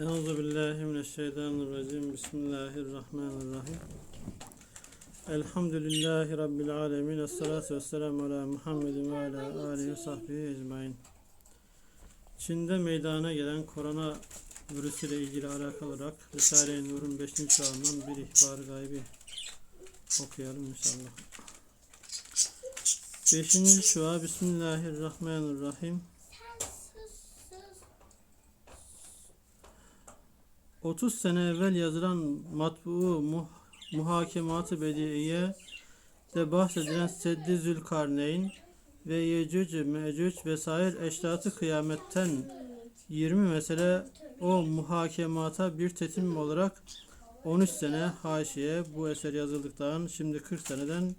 Euzu billahi mineşşeytanirracim. Bismillahirrahmanirrahim. Elhamdülillahi rabbil alamin. Essalatu vesselamu ala Muhammedin ve ala alihi ve sahbihi ecmaîn. Çin'de meydana gelen korona virüsüyle ilgili alakalı olarak Risale-i Nur'un 5. çağından bir ihbar gaybi okuyalım inşallah. 5. şua Bismillahirrahmanirrahim. 30 sene evvel yazılan matbuu muh muhakemat-ı bediiye de bahsedilen Seddi Zülkarneyn ve Yecüc, Mecüc vesaire eşratı kıyametten 20 mesele o muhakemata bir tetim olarak 13 sene haşiye bu eser yazıldıktan şimdi 40 seneden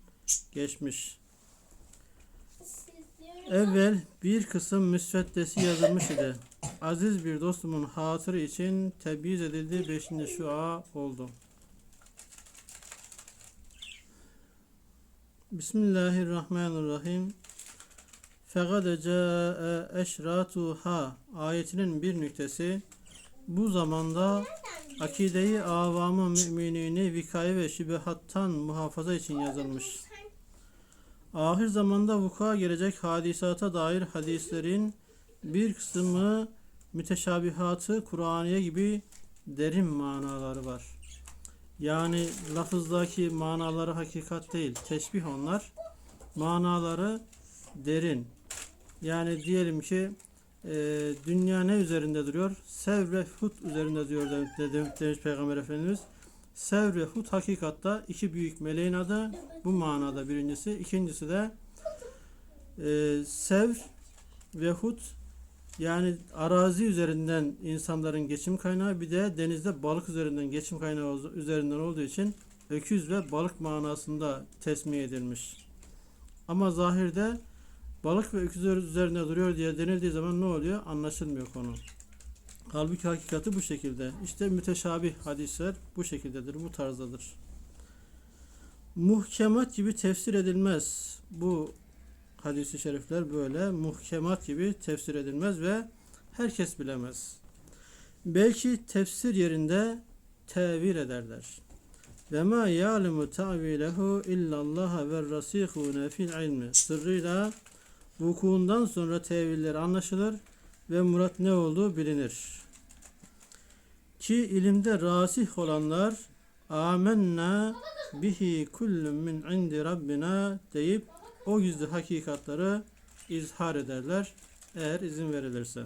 geçmiş. Evvel bir kısım müsveddesi yazılmış idi. Aziz bir dostumun hatırı için tebliğ edildi. Beşinci şua oldu. Bismillahirrahmanirrahim. Fekad ca'e eşratuha ayetinin bir nüktesi bu zamanda akideyi avamı müminini vikaye ve şübehattan muhafaza için yazılmış. Ahir zamanda vuku'a gelecek hadisata dair hadislerin bir kısmı müteşabihatı Kur'aniye gibi derin manaları var. Yani lafızdaki manaları hakikat değil, teşbih onlar. Manaları derin. Yani diyelim ki e, dünya ne üzerinde duruyor? Sev ve hut üzerinde diyor de- de- demiş Peygamber Efendimiz. Sev ve hut hakikatta iki büyük meleğin adı. Bu manada birincisi. İkincisi de e, sev ve hut yani arazi üzerinden insanların geçim kaynağı bir de denizde balık üzerinden geçim kaynağı üzerinden olduğu için öküz ve balık manasında tesmiye edilmiş. Ama zahirde balık ve öküz üzerinde duruyor diye denildiği zaman ne oluyor? Anlaşılmıyor konu. Halbuki hakikati bu şekilde. İşte müteşabih hadisler bu şekildedir, bu tarzdadır. Muhkemat gibi tefsir edilmez. Bu hadisi şerifler böyle muhkemat gibi tefsir edilmez ve herkes bilemez. Belki tefsir yerinde tevil ederler. Ve ma ya'lemu ta'vilehu illallah ve rasihune fil ilmi. Sırrıyla vukuundan sonra tevilleri anlaşılır ve murat ne olduğu bilinir. Ki ilimde rasih olanlar amenna bihi kullun min indi rabbina deyip o gizli hakikatları izhar ederler eğer izin verilirse.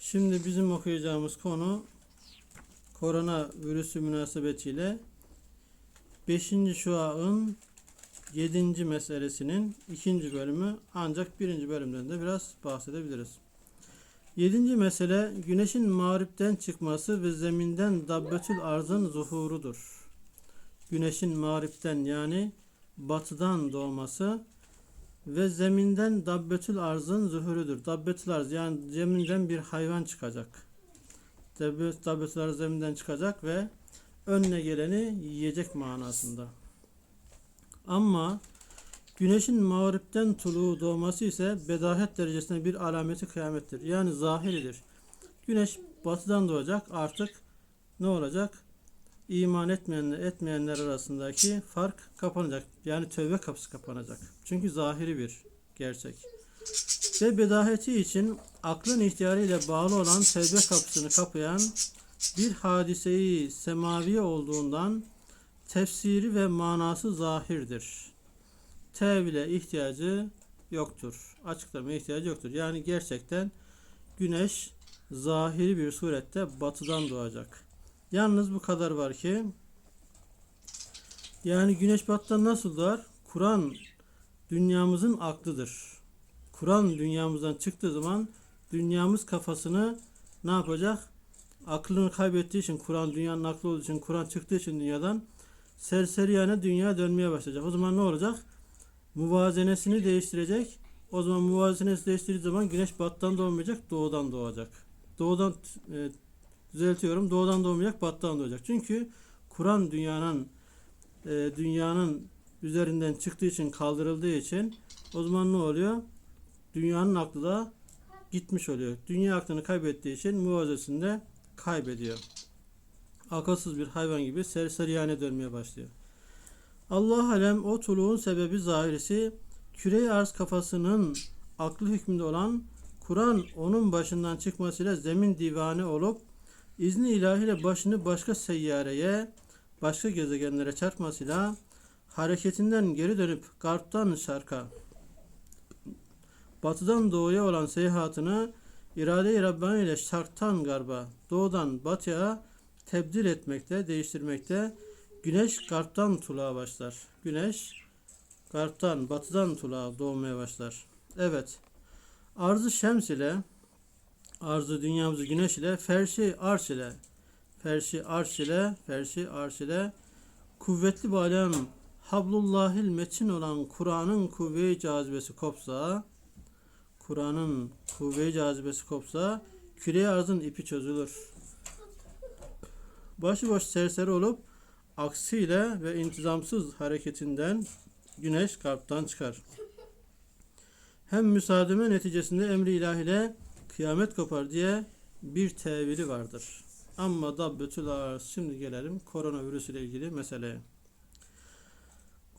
Şimdi bizim okuyacağımız konu korona virüsü münasebetiyle 5. şua'ın 7. meselesinin 2. bölümü ancak 1. bölümden de biraz bahsedebiliriz. 7. mesele güneşin mağripten çıkması ve zeminden dabbetül arzın zuhurudur. Güneşin mağripten yani batıdan doğması ve zeminden dabbetül arzın zuhurudur. Dabbetül arz yani zeminden bir hayvan çıkacak. Dabbet- Dabbetül arz zeminden çıkacak ve önüne geleni yiyecek manasında. Ama güneşin mağripten tuluğu doğması ise bedahet derecesinde bir alameti kıyamettir. Yani zahiridir. Güneş batıdan doğacak artık ne olacak? İman etmeyenler etmeyenler arasındaki fark kapanacak. Yani tövbe kapısı kapanacak. Çünkü zahiri bir gerçek. Ve bedaheti için aklın ihtiyarıyla bağlı olan tövbe kapısını kapayan bir hadiseyi semavi olduğundan tefsiri ve manası zahirdir. Tevhile ihtiyacı yoktur. Açıklamaya ihtiyacı yoktur. Yani gerçekten güneş zahiri bir surette batıdan doğacak. Yalnız bu kadar var ki yani güneş batıdan nasıl doğar? Kur'an dünyamızın aklıdır. Kur'an dünyamızdan çıktığı zaman dünyamız kafasını ne yapacak? Aklını kaybettiği için Kur'an dünyanın aklı olduğu için Kur'an çıktığı için dünyadan serseriyane dünya dönmeye başlayacak. O zaman ne olacak? Muvazenesini değiştirecek. O zaman muvazenesi değiştirdiği zaman güneş batıdan doğmayacak, doğudan doğacak. Doğudan e, düzeltiyorum. Doğudan doğmayacak, batıdan doğacak. Çünkü Kur'an dünyanın e, dünyanın üzerinden çıktığı için kaldırıldığı için o zaman ne oluyor? Dünyanın aklı da gitmiş oluyor. Dünya aklını kaybettiği için muvazesini kaybediyor. Akılsız bir hayvan gibi serseriyane dönmeye başlıyor. Allah alem o tuluğun sebebi zahirisi küre arz kafasının aklı hükmünde olan Kur'an onun başından çıkmasıyla zemin divane olup izni ilahiyle başını başka seyyareye, başka gezegenlere çarpmasıyla hareketinden geri dönüp garptan şarka, batıdan doğuya olan seyahatını irade-i Rabbani ile şarktan garba, doğudan batıya tebdil etmekte, değiştirmekte. Güneş garptan tuluğa başlar. Güneş garptan, batıdan tuluğa doğmaya başlar. Evet. Arzı şems ile arzı dünyamızı güneş ile ferşi arş ile ferşi arş ile ferşi arş ile kuvvetli bağlayan hablullahil metin olan Kur'an'ın kuvve-i cazibesi kopsa Kur'an'ın kuvve-i cazibesi kopsa küre arzın ipi çözülür. Başıboş serseri olup aksiyle ve intizamsız hareketinden güneş kalpten çıkar. Hem müsaademe neticesinde emri ilahile kıyamet kopar diye bir tevili vardır. Amma dabbetül arz. Şimdi gelelim koronavirüs ile ilgili meseleye.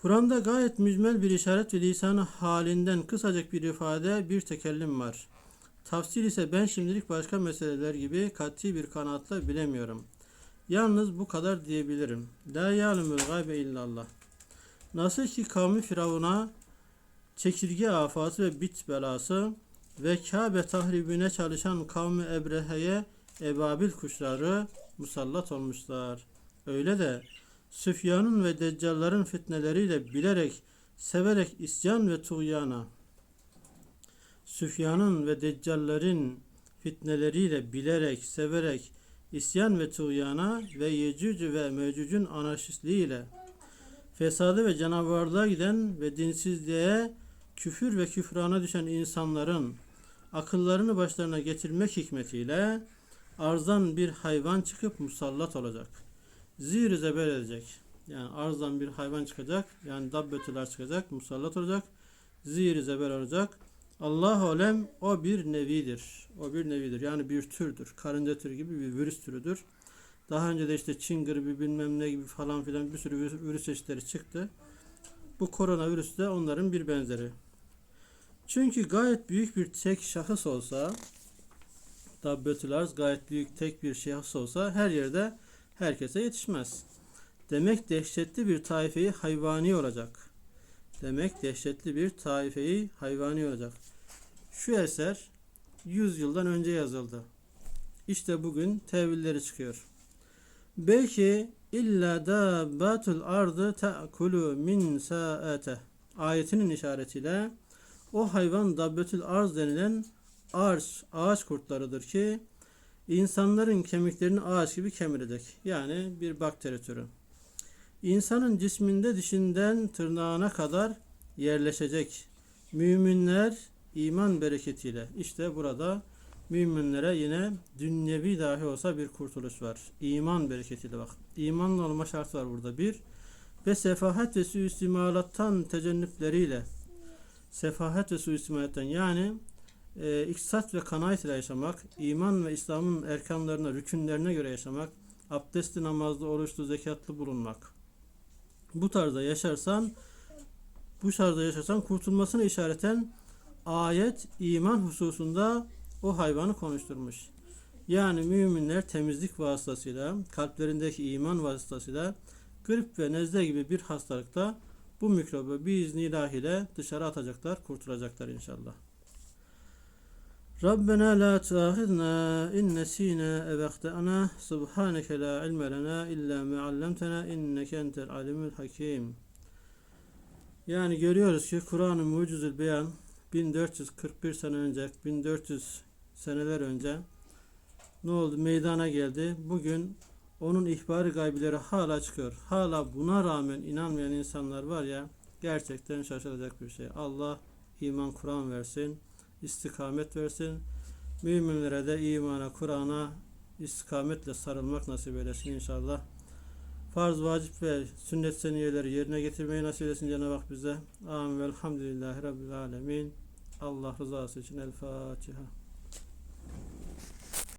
Kur'an'da gayet mücmel bir işaret ve lisanı halinden kısacık bir ifade, bir tekellim var. Tafsir ise ben şimdilik başka meseleler gibi kat'i bir kanaatla bilemiyorum. Yalnız bu kadar diyebilirim. La ya'lemul gaybe illallah. Nasıl ki kavmi Firavun'a çekirge afatı ve bit belası ve Kabe tahribine çalışan kavmi Ebrehe'ye ebabil kuşları musallat olmuşlar. Öyle de Süfyan'ın ve Deccalların fitneleriyle bilerek, severek isyan ve tuğyana, Süfyan'ın ve Deccallerin fitneleriyle bilerek, severek isyan ve tuğyana ve Yecüc ve Mecüc'ün anarşistliğiyle fesadı ve canavarlığa giden ve dinsizliğe, küfür ve küfrana düşen insanların akıllarını başlarına getirmek hikmetiyle arzdan bir hayvan çıkıp musallat olacak. Zir zeber edecek. Yani arzdan bir hayvan çıkacak. Yani dabbetüler çıkacak. Musallat olacak. Zir zeber olacak. Allah alem o bir nevidir. O bir nevidir. Yani bir türdür. Karınca türü gibi bir virüs türüdür. Daha önce de işte Çin gribi bilmem ne gibi falan filan bir sürü virüs çeşitleri çıktı. Bu koronavirüs de onların bir benzeri. Çünkü gayet büyük bir tek şahıs olsa arz gayet büyük tek bir şahıs olsa her yerde herkese yetişmez. Demek dehşetli bir taifeyi hayvani olacak. Demek dehşetli bir taifeyi hayvani olacak. Şu eser 100 yıldan önce yazıldı. İşte bugün tevilleri çıkıyor. Belki illa dabbatul ardı ta'kulu min sa'ate ayetinin işaretiyle o hayvan dabbetül arz denilen ağaç, ağaç kurtlarıdır ki insanların kemiklerini ağaç gibi kemirecek. Yani bir bakteri türü. İnsanın cisminde dişinden tırnağına kadar yerleşecek. Müminler iman bereketiyle. İşte burada müminlere yine dünyevi dahi olsa bir kurtuluş var. İman bereketiyle bak. İmanla olma şartı var burada bir. Ve sefahet ve suistimalattan tecennüpleriyle sefahet ve suistimalattan yani e, iktisat ve kanaat ile yaşamak, iman ve İslam'ın erkanlarına, rükünlerine göre yaşamak, abdestli, namazlı, oruçlu, zekatlı bulunmak. Bu tarzda yaşarsan, bu tarzda yaşarsan kurtulmasını işareten ayet iman hususunda o hayvanı konuşturmuş. Yani müminler temizlik vasıtasıyla, kalplerindeki iman vasıtasıyla grip ve nezle gibi bir hastalıkta bu mikrobu biiznillah ile dışarı atacaklar, kurtulacaklar inşallah. Rabbena la tuahidna in nesina ev akhtana subhaneke la ilme lena illa ma allamtana inneke entel alimul hakim. Yani görüyoruz ki Kur'an-ı Mucizül Beyan 1441 sene önce, 1400 seneler önce ne oldu? Meydana geldi. Bugün onun ihbarı gaybileri hala çıkıyor. Hala buna rağmen inanmayan insanlar var ya gerçekten şaşılacak bir şey. Allah iman Kur'an versin istikamet versin. Müminlere de imana, Kur'an'a istikametle sarılmak nasip eylesin inşallah. Farz, vacip ve sünnet seniyeleri yerine getirmeyi nasip etsin Cenab-ı Hak bize. Amin. Velhamdülillahi Rabbil Alemin. Allah rızası için El Fatiha.